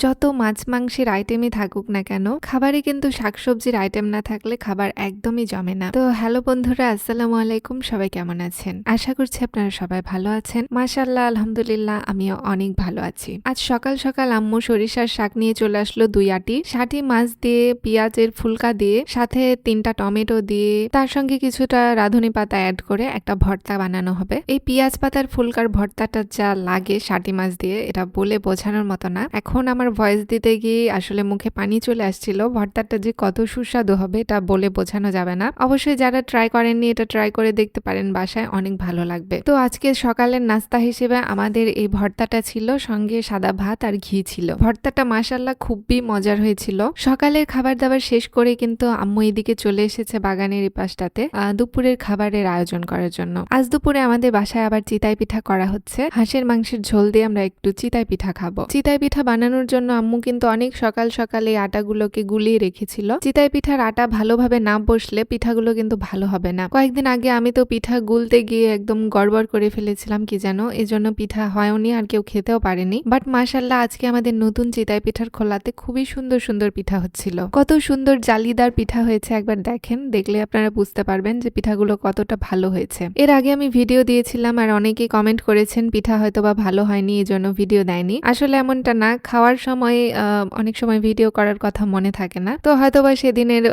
যত মাছ মাংসের আইটেমই থাকুক না কেন, খাবারে কিন্তু শাকসবজির আইটেম না থাকলে খাবার একদমই জমে না। তো হ্যালো বন্ধুরা, আসসালামু আলাইকুম, সবাই কেমন আছেন? আশা করছি আপনারা সবাই ভালো আছেন। মাশাল্লাহ আলহামদুলিল্লাহ, আমিও অনেক ভালো আছি। আজ সকাল সকাল আম্মু সরিষার শাক নিয়ে চলে আসলো দুই আটি। ষাটি মাছ দিয়ে, পেঁয়াজের ফুলকা দিয়ে, সাথে তিনটা টমেটো দিয়ে, তার সঙ্গে কিছুটা রাঁধুনি পাতা অ্যাড করে একটা ভর্তা বানানো হবে। এই পেঁয়াজ পাতার ফুলকার ভর্তাটা যা লাগে ষাটি মাছ দিয়ে, এটা বলে বোঝানোর মতো না। এখন আমার ভয়েস দিতে গিয়ে আসলে মুখে পানি চলে আসছিল। ভর্তাটা যে কত সুস্বাদু হবে এটা বলে বোঝানো যাবে না। অবশ্যই যারা ট্রাই করেননি এটা ট্রাই করে দেখতে পারেন, বাসায় অনেক ভালো লাগবে। তো আজকে সকালের নাস্তা হিসেবে আমাদের এই ভর্তাটা ছিল, সঙ্গে সাদা ভাত আর ঘি ছিল। ভর্তাটা মাসাল্লাহ খুবই মজার হয়েছিল। সকালের খাবার দাবার শেষ করে কিন্তু আম্মু এদিকে চলে এসেছে বাগানের এই পাশটাতে দুপুরের খাবারের আয়োজন করার জন্য। আজ দুপুরে আমাদের বাসায় আবার চিতাই পিঠা করা হচ্ছে। হাঁসের মাংসের ঝোল দিয়ে আমরা একটু চিতাই পিঠা খাব। চিতাই পিঠা বানানোর জন্য আম্মু কিন্তু অনেক সকাল সকালে এই আটাগুলোকে গুলিয়ে রেখেছিল। চিতাই পিঠার আটা ভালোভাবে না বসলে পিঠাগুলো কিন্তু ভালো হবে না। কয়েকদিন আগে আমি তো পিঠা গুলতে গিয়ে একদম গড়বড় করে ফেলেছিলাম কি যেন এই জন্য পিঠা হয়নি আর কেউ খেতেও পারেনি। বাট মাশাল্লাহ আজকে আমাদের নতুন চিতাই পিঠার খোলাতে খুবই সুন্দর সুন্দর পিঠা হচ্ছিল। কত সুন্দর জালিদার পিঠা হয়েছে একবার দেখেন, দেখলে আপনারা বুঝতে পারবেন যে পিঠাগুলো কতটা ভালো হয়েছে। এর আগে আমি ভিডিও দিয়েছিলাম আর অনেকেই কমেন্ট করেছেন পিঠা হয়তো বা ভালো হয়নি এই জন্য ভিডিও দেয়নি। আসলে এমনটা না, খাওয়ার সময় অনেক সময় ভিডিও করার কথা মনে থাকে না। তো হয়তো বা সেদিনের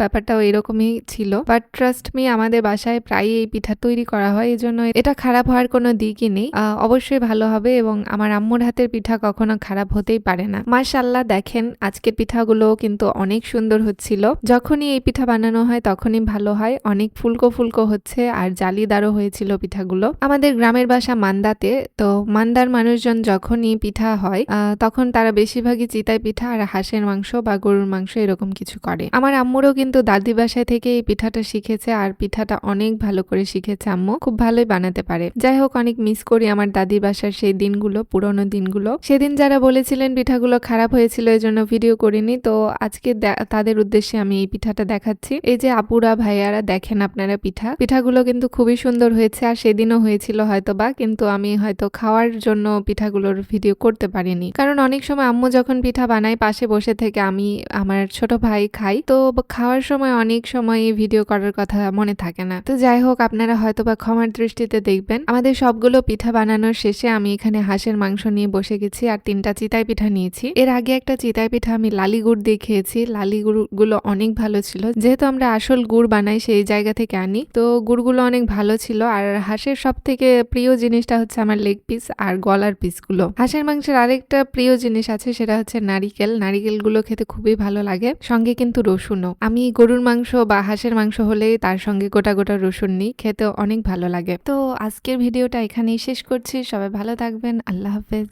ব্যাপারটাও এরকমই ছিল। বাট ট্রাস্ট মি আমাদের বাসায় প্রায় এই পিঠা তৈরি করা হয়। এই জন্য এটা খারাপ হওয়ার কোনো দিকই নেই। অবশ্যই ভালো হবে এবং আমার আম্মুর হাতের পিঠা কখনো খারাপ হতেই পারে না। মাশাল্লাহ দেখেন আজকের পিঠাগুলো কিন্তু অনেক সুন্দর হচ্ছিল। যখনই এই পিঠা বানানো হয়, তখনই ভালো হয়। অনেক ফুলকো ফুলকো হচ্ছে আর জালিদারও হয়েছিল পিঠাগুলো। আমাদের গ্রামের বাসা মান্দাতে। তো মান্দার মানুষজন যখনই পিঠা হয় তখন তারা বেশিরভাগই চিতাই পিঠা আর হাঁসের মাংস বা গরুর মাংস এরকম কিছু করে। আমার আম্মুরও কিন্তু দাদি বাসায় থেকে এই পিঠাটা শিখেছে আর পিঠাটা অনেক ভালো করে শিখেছে আম্মু। খুব ভালোই বানাতে পারে। যাই হোক, অনেক মিস করি আমার দাদি বাসার সেই দিনগুলো, পুরোনো দিনগুলো। সেদিন যারা বলেছিলেন পিঠাগুলো খারাপ হয়েছিল এই জন্য ভিডিও করিনি। তো আজকে তাদের উদ্দেশ্যে আমি এই পিঠাটা দেখাচ্ছি। এই যে আপুরা, ভাইয়ারা দেখেন আপনারা পিঠা। পিঠাগুলো কিন্তু খুবই সুন্দর হয়েছে আর সেদিনও হয়েছিল হয়তো বা কিন্তু আমি হয়তো খাওয়ার জন্য পিঠাগুলোর ভিডিও করতে পারিনি। কারণ অনেক সময় আম্মু যখন পিঠা বানায়, পাশে বসে থেকে আমি, আমার ছোট ভাই খাই। তো খাওয়ার সময় অনেক সময় ভিডিও করার কথা মনে থাকে না। তো যাই হোক, আপনারা হয়তো বা ক্ষমার দৃষ্টিতে দেখবেন। আমাদের সবগুলো পিঠা বানানোর শেষে আমি এখানে হাঁসের মাংস নিয়ে বসে গেছি আর তিনটা চিতাই পিঠা নিয়েছি। এর আগে একটা চিতাই পিঠা আমি লালি গুড় দিয়ে খেয়েছি। লালি গুড়গুলো অনেক ভালো ছিল। যেহেতু আমরা আসল গুড় বানাই, সেই জায়গা থেকে আনি। তো গুড়গুলো অনেক ভালো ছিল। আর হাঁসের সব থেকে প্রিয় জিনিসটা হচ্ছে আমার লেগ পিস আর গলার পিসগুলো হাঁসের মাংসের আরেকটা প্রিয় জিনিস আছে সেটা হচ্ছে নারিকেল। নারিকেলগুলো খেতে খুবই ভালো লাগে। সঙ্গে কিন্তু রসুনও। আমি গরুর মাংস বা হাঁসের মাংস হলে তার সঙ্গে গোটা গোটা রসুন নিই। খেতে অনেক ভালো লাগে। তো আজকের ভিডিওটা এখানেই শেষ করছি। সবাই ভালো থাকবেন। আল্লাহ হাফেজ।